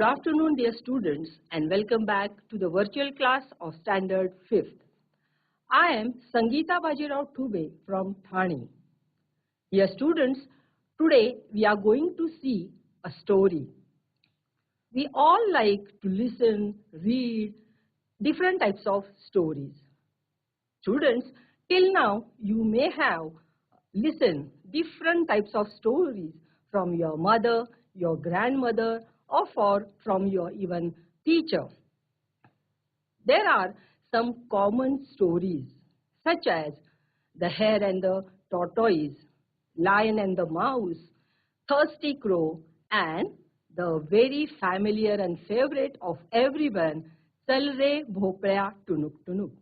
Good afternoon, dear students, and welcome back to the virtual class of Standard 5th. I am Sangeeta Bajirao Tube from Thane. Dear students, today we are going to see a story. We all like to listen, read different types of stories. Students, till now you may have listened different types of stories from your mother, your grandmother, or from your even teacher. There are some common stories such as the hare and the tortoise, lion and the mouse, thirsty crow, and the very familiar and favorite of everyone, Salre Bhopaya Tunuk Tunuk.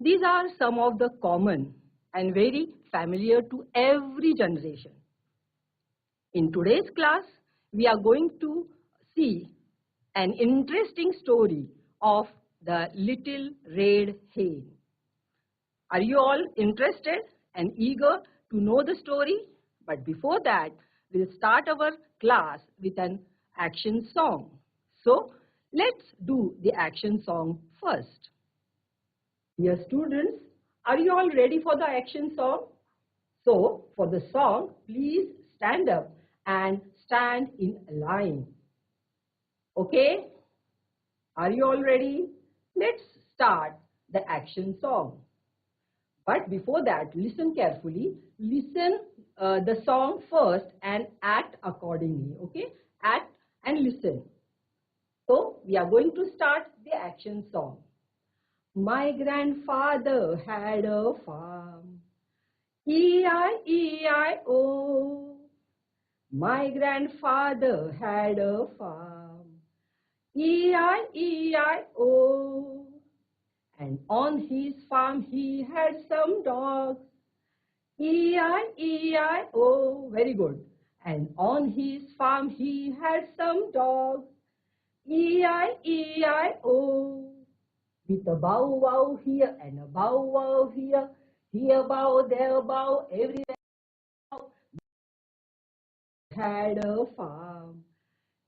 These are some of the common and very familiar to every generation. In today's class, we are going to see an interesting story of the little red hen. Are you all interested and eager to know the story? But before that, we'll start our class with an action song. So, let's do the action song first. Dear students, are you all ready for the action song? So, for the song, please stand up and stand in a line. Okay? Are you all ready? Let's start the action song. But before that, listen carefully. Listen uh, the song first and act accordingly. Okay? Act and listen. So, we are going to start the action song. My grandfather had a farm. E-I-E-I-O. My grandfather had a farm. E-I-E-I-O. And on his farm he had some dogs. E-I-E-I-O. Very good. And on his farm he had some dogs. E-I-E-I-O. With a bow wow here and a bow wow here. Here bow, there bow, everywhere had a farm.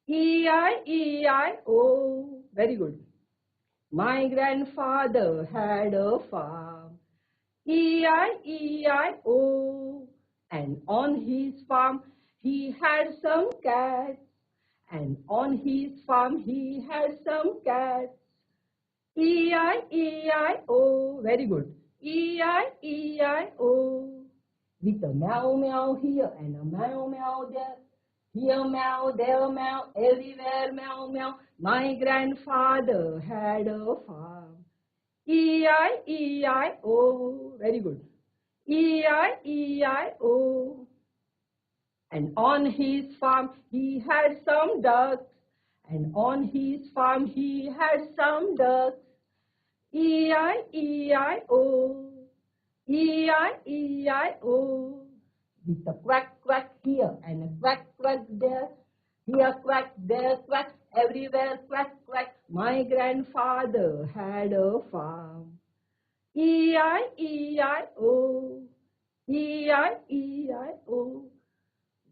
E-I-E-I-O. Very good. My grandfather had a farm. E-I-E-I-O. And on his farm he had some cats. And on his farm he had some cats. E-I-E-I-O. Very good. E-I-E-I-O with a meow meow here and a meow meow there. Here meow, there meow, everywhere meow meow. My grandfather had a farm. E-I-E-I-O. Very good. E-I-E-I-O. And on his farm he had some ducks. And on his farm he had some ducks. E-I-E-I-O. E-I-E-I-O. With a quack quack here and a quack quack there. Here quack, there quack, everywhere quack quack. My grandfather had a farm. E-I-E-I-O. E-I-E-I-O.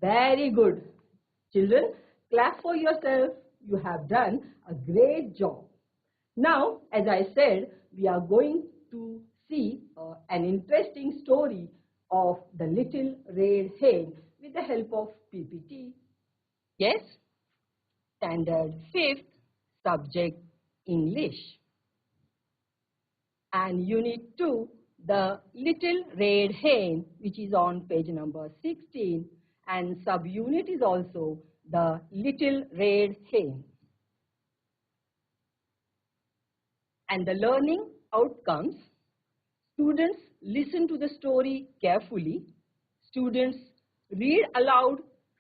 Very good. Children, clap for yourself. You have done a great job. Now, as I said, we are going to see uh, an interesting story of the little red hen with the help of PPT. Yes, standard fifth subject English. And unit 2, the little red hen which is on page number 16 and subunit is also the little red hen. And the learning outcomes Students listen to the story carefully. Students read aloud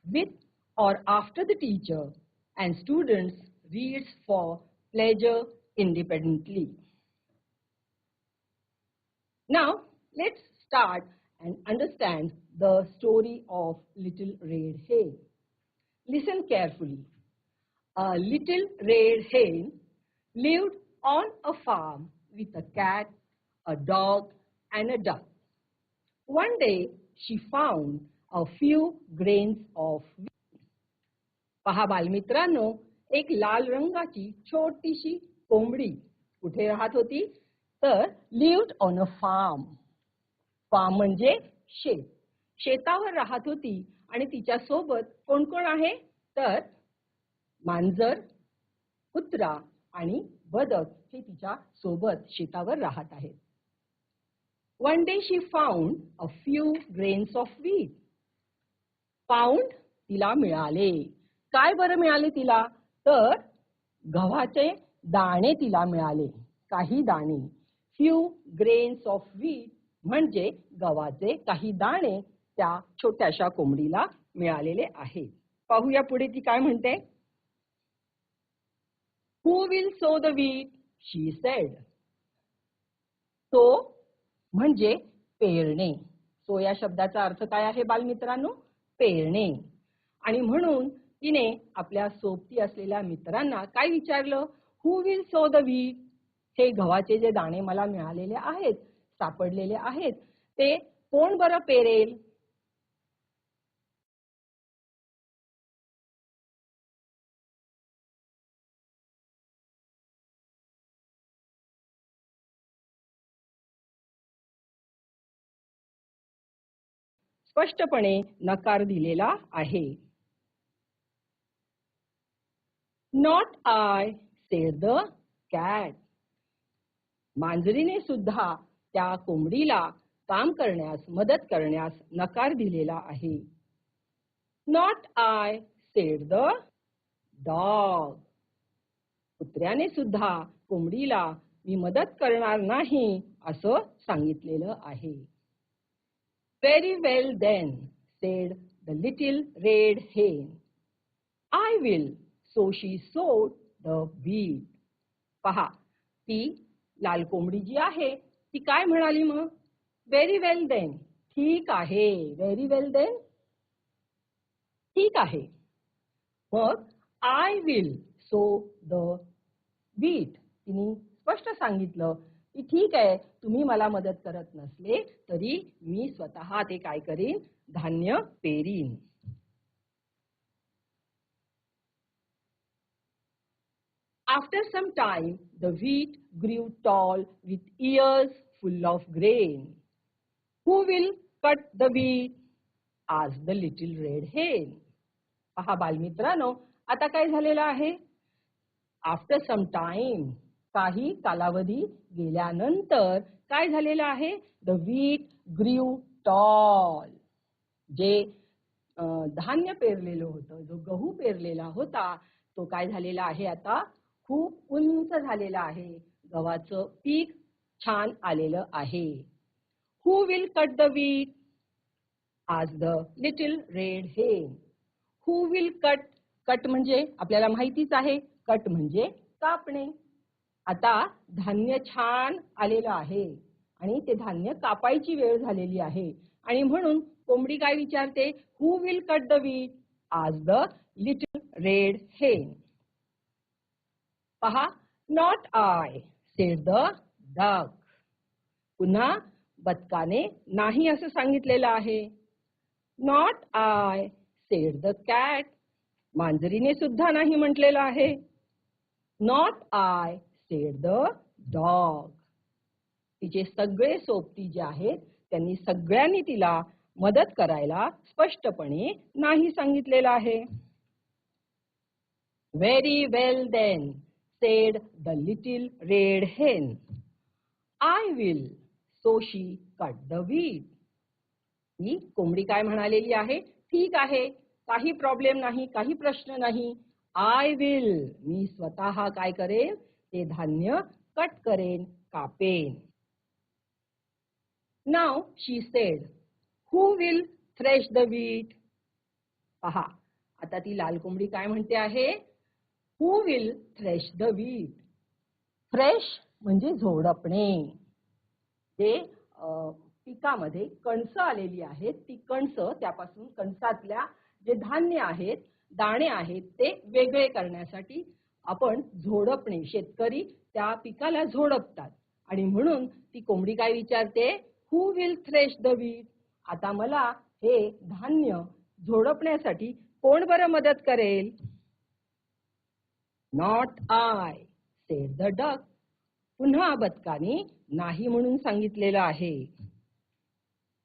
with or after the teacher and students reads for pleasure independently. Now let's start and understand the story of Little Red Hen. Listen carefully. A little red hen lived on a farm with a cat a dog, and a duck. One day, she found a few grains of wheat. पहा बालमित्रांनो एक लाल रंगाची छोटीशी कोंबडी कुठे राहत होती? तर lived on a farm farm म्हणजे शेत. शेतावर राहत होती आणि तिच्या सोबत कोण कोण आहे? तर मांजर कुत्रा आणि बदक हे तिच्या सोबत शेतावर राहत आहेत. One day she found a few grains of wheat. Found तिला मिळाले. काय बरं मिळाले तिला? तर गव्हाचे दाणे तिला मिळाले. काही दाणे. फ्यू ग्रेन्स ऑफ व्हीट म्हणजे गव्हाचे काही दाणे त्या छोट्याशा कोंबडीला मिळालेले आहेत. पाहूया पुढे ती काय म्हणते. Who will sow the wheat she said तो म्हणजे पेरणे. सो या शब्दाचा अर्थ काय आहे बालमित्रांनो? पेरणे. आणि म्हणून तिने आपल्या सोबती असलेल्या मित्रांना काय विचारलं? Who will sow the wheat हे गव्हाचे जे दाणे मला मिळालेले आहेत सापडलेले आहेत ते कोण बरं पेरेल? स्पष्टपणे नकार दिलेला आहे. Not I said the cat मांजरीने सुद्धा त्या कोंबडीला काम करण्यास मदत करण्यास नकार दिलेला आहे. Not I said the dog कुत्र्याने सुद्धा कोंबडीला मी मदत करणार नाही असं सांगितलेलं आहे. Very well then said the little red hen I will sow she sowed the wheat पहा ती लाल कोंबडी जी आहे ती काय म्हणाली मग? व्हेरी वेल देन ठीक आहे. व्हेरी वेल देन ठीक आहे. मग I will sow the wheat तिने स्पष्ट सांगितलं की ठीक आहे तुम्ही मला मदत करत नसले तरी मी स्वतः ते काय करीन? धान्य पेरीन. After some time the wheat grew tall with ears full of grain who will cut the wheat आज द लिटिल रेड हेन पहा बालमित्रांनो आता काय झालेलं आहे? आफ्टर सम टाइम काही कालावधी गेल्यानंतर काय झालेलं आहे? द वीट ग्रीव टॉल जे धान्य पेरलेलं होतं जो गहू पेरलेला होता तो काय झालेला आहे आता? खूप उंच झालेला आहे. गव्हाचं पीक छान आलेलं आहे. Who will cut the wheat आज द लिटिल रेड हेन हु विल कट कट म्हणजे आपल्याला माहितीच आहे. कट म्हणजे कापणे. आता धान्य छान आलेलं आहे आणि ते धान्य कापायची वेळ झालेली आहे. आणि म्हणून कोंबडी काय विचारते? Who will cut the wheat आज द लिटल रेड हेन पहा not I said the duck पुन्हा बदकाने नाही असं सांगितलेलं आहे. Not I said the cat मांजरीने सुद्धा नाही म्हटलेलं आहे. Not I said the dog तिचे सगळे सोबती जे आहेत त्यांनी सगळ्यांनी तिला मदत करायला स्पष्टपणे नाही सांगितलेलं आहे. Very well then said the little red hen I will sow she she cut the ही कोंबडी काय म्हणालेली आहे? ठीक आहे काही प्रॉब्लेम नाही काही प्रश्न नाही. आय विल मी स्वतः काय करेन ते धान्य कट करेन कापेन. Now she said who will thresh the wheat पहा आता ती लाल कोंबडी काय म्हणते आहे? Who will thresh the wheat thresh म्हणजे झोडपणे. ते पिकामध्ये कणस आलेली आहेत ती कणस त्यापासून कणसातल्या जे धान्य आहेत दाणे आहेत ते वेगळे करण्यासाठी आपण झोडपणे शेतकरी त्या पिकाला झोडपतात. आणि म्हणून ती कोंबडी काय विचारते? Who will thresh the wheat आता मला हे धान्य झोडपण्यासाठी कोण बरं मदत करेल? Not I said the duck पुन्हा बदकाने नाही म्हणून सांगितलेलं आहे.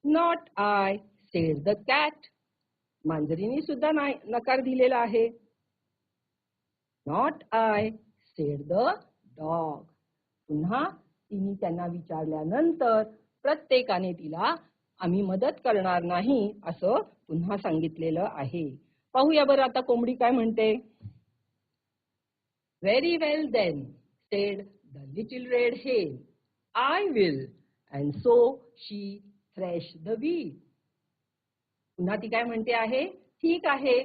Not I said the cat मांजरीने सुद्धा नाही नकार दिलेला आहे. Not I said the dog पुन्हा तिने त्यांना विचारल्यानंतर प्रत्येकाने तिला आम्ही मदत करणार नाही असं पुन्हा सांगितलेलं आहे. पाहूया बरं आता कोंबडी काय म्हणते. Very well then said the little red hen I will and so she thresh the wheat पुन्हा ती काय म्हणते आहे ठीक आहे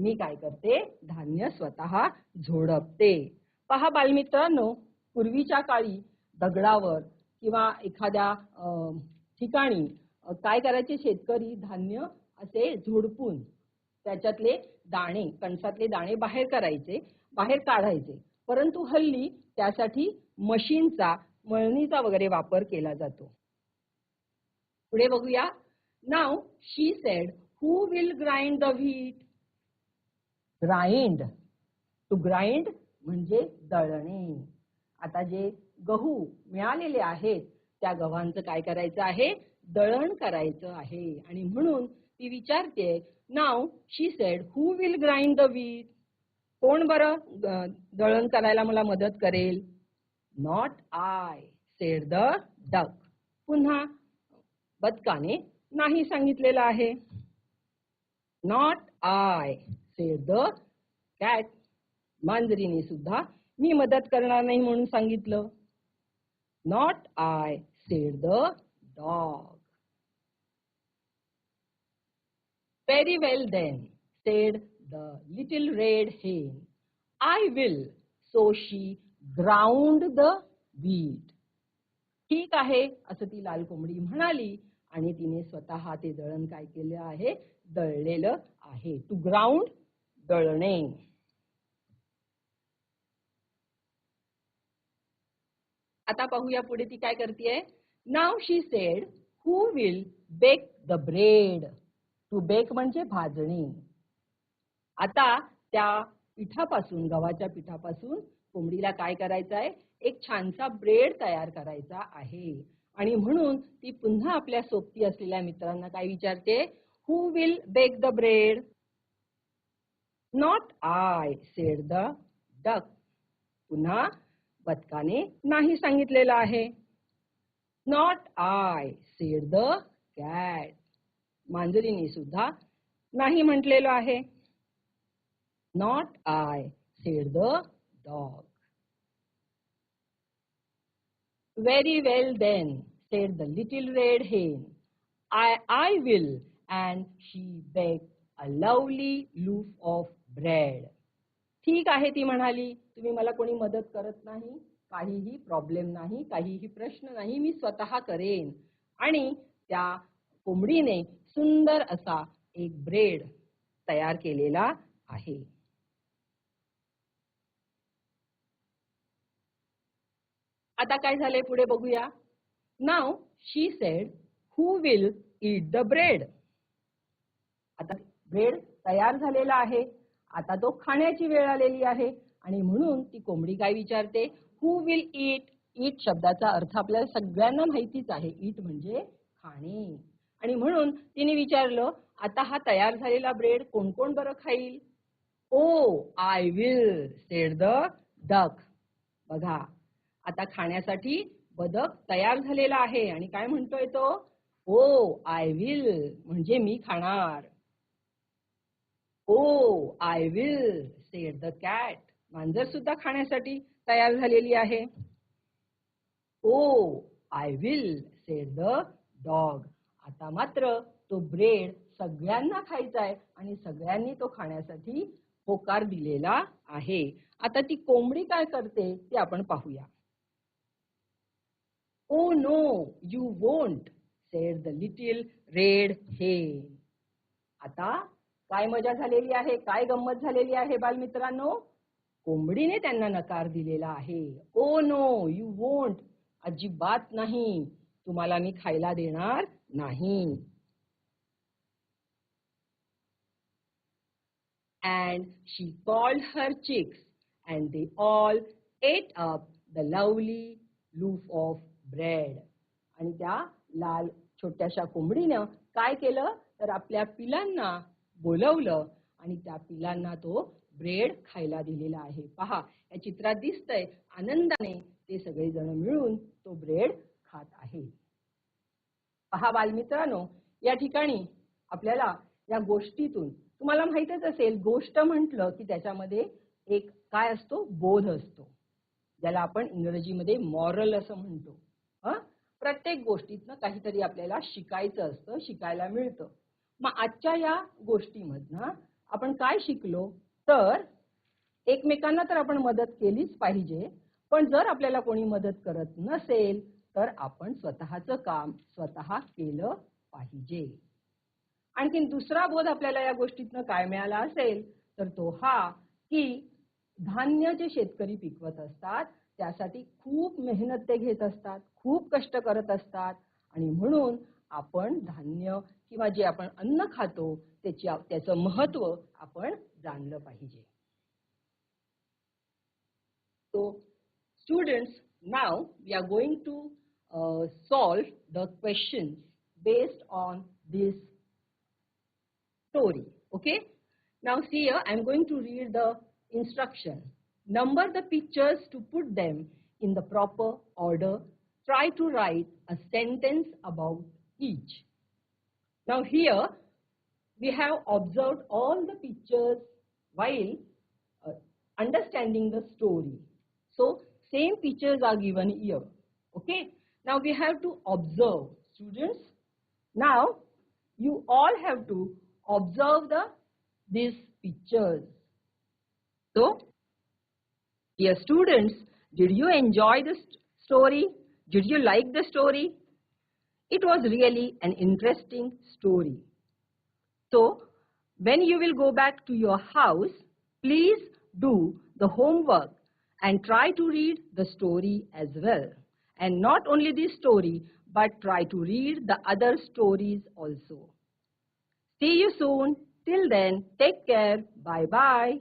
मी काय करते? धान्य स्वतः झोडपते. पहा बालमित्रांनो पूर्वीच्या काळी दगडावर किंवा एखाद्या ठिकाणी काय करायचे शेतकरी? धान्य असे झोडपून त्याच्यातले दाणे कणसातले दाणे बाहेर करायचे बाहेर काढायचे. परंतु हल्ली त्यासाठी मशीनचा मळणीचा वगैरे वापर केला जातो. पुढे बघूया. Now she said who will grind the wheat grind to grind म्हणजे दळणे. आता जे गहू मिळालेले आहेत त्या गव्हांचं काय करायचं आहे? दळण करायचं आहे. आणि म्हणून ती विचारते now she said who will grind the wheat कोण बरं दळण करायला मला मदत करेल? Not I said the duck पुन्हा बदकाने नाही सांगितलेलं आहे. Not I said the cat मांजरीने सुद्धा मी मदत करणार नाही म्हणून सांगितलं. Not I said the dog very well then said the little red hen I will so she ground the wheat. ठीक आहे असं ती लाल कोंबडी म्हणाली आणि तिने स्वतः ते दळण काय केलं आहे? दळलेलं आहे. टू ग्राउंड दळणे आता पाहूया पुढे ती काय करते now she said who will bake the bread to bake म्हणजे भाजणी. आता त्या पिठापासून गव्हाच्या पिठापासून कोंबडीला काय करायचं आहे एक छानसा ब्रेड तयार करायचा आहे. आणि म्हणून ती पुन्हा आपल्या सोबती असलेल्या मित्रांना काय विचारते? Who will bake the bread not I said the duck पुन्हा बदकाने नाही सांगितलेलं आहे. Not I said the cat मांजरीने सुद्धा नाही म्हटलेलं आहे. Not I said the dog very well then said the little red hen I I will and she bake a lovely loaf of bread. ठीक आहे ती म्हणाली. तुम्ही मला कोणी मदत करत नाही काहीही प्रॉब्लेम नाही काहीही प्रश्न नाही मी स्वतः करेन. आणि त्या कोंबडीने सुंदर असा एक ब्रेड तयार केलेला आहे. आता काय झालंय पुढे बघूया. Now she said who will eat the bread आता ब्रेड तयार झालेला आहे. आता तो खाण्याची वेळ आलेली आहे. आणि म्हणून ती कोंबडी काय विचारते? हू विल इट इट शब्दाचा अर्थ आपल्याला सगळ्यांना माहितीच आहे. इट म्हणजे खाणे. आणि म्हणून तिने विचारलं आता हा तयार झालेला ब्रेड कोण कोण बरं खाईल? ओ I will said the duck बघा आता खाण्यासाठी बदक तयार झालेला आहे. आणि काय म्हणतोय तो? ओ आय विल म्हणजे मी खाणार. ओ I will said the cat मांजर सुद्धा खाण्यासाठी तयार झालेली आहे. ओ I will said the dog आता मात्र तो ब्रेड सगळ्यांना खायचा आहे आणि सगळ्यांनी तो खाण्यासाठी होकार दिलेला आहे. आता ती कोंबडी काय करते ते आपण पाहूया. ओ no you won't said the little red hen आता काय मजा झालेली आहे? काय गंमत झालेली आहे बालमित्रांनो? कोंबडीने त्यांना नकार दिलेला आहे. Oh no you won't. अजिबात नाही. तुम्हाला मी खायला देणार नाही. And she called her chicks and they all ate up the lovely loaf of bread आणि त्या लाल छोट्याशा कोंबडीनं काय केलं? तर आपल्या पिलांना बोलवलं आणि त्या पिलांना तो ब्रेड खायला दिलेला आहे. पहा या चित्रात दिसतंय आनंदाने ते सगळेजण मिळून तो ब्रेड खात आहे पहा बालमित्रांनो या ठिकाणी आपल्याला या गोष्टीतून तुम्हाला माहितच असेल गोष्ट म्हटलं की त्याच्यामध्ये एक काय असतो? बोध असतो. ज्याला आपण इंग्रजीमध्ये मॉरल असं म्हणतो. हा? प्रत्येक गोष्टीतनं काहीतरी आपल्याला शिकायचं असतं शिकायला मिळतं. मग आजच्या या गोष्टीमधनं आपण काय शिकलो? तर एकमेकांना तर आपण मदत केलीच पाहिजे पण जर आपल्याला कोणी मदत करत नसेल तर आपण स्वतःचं काम स्वतः केलं पाहिजे. आणखीन दुसरा बोध आपल्याला या गोष्टीतनं काय मिळाला असेल तर तो हा की धान्य जे शेतकरी पिकवत असतात त्यासाठी खूप मेहनत ते घेत असतात खूप कष्ट करत असतात आणि म्हणून आपण धान्य किंवा जे आपण अन्न खातो त्याची त्याचं महत्व आपण जाणलं पाहिजे So, students, now we are going to uh, solve the questions based on this story. Okay? Now see here, I'm going to read the instruction. Number the pictures to put them in the proper order. Try to write a sentence about each. Now here, we have observed all the pictures while uh, understanding the story. So, same pictures are given here. Okay. Now, we have to observe. Students, now you all have to observe the these pictures. So, dear students, did you enjoy the st- story? Did you like the story? It was really an interesting story. So, when you will go back to your house, please do the homework and try to read the story as well. And not only this story, but try to read the other stories also. See you soon. Till then, take care. Bye bye.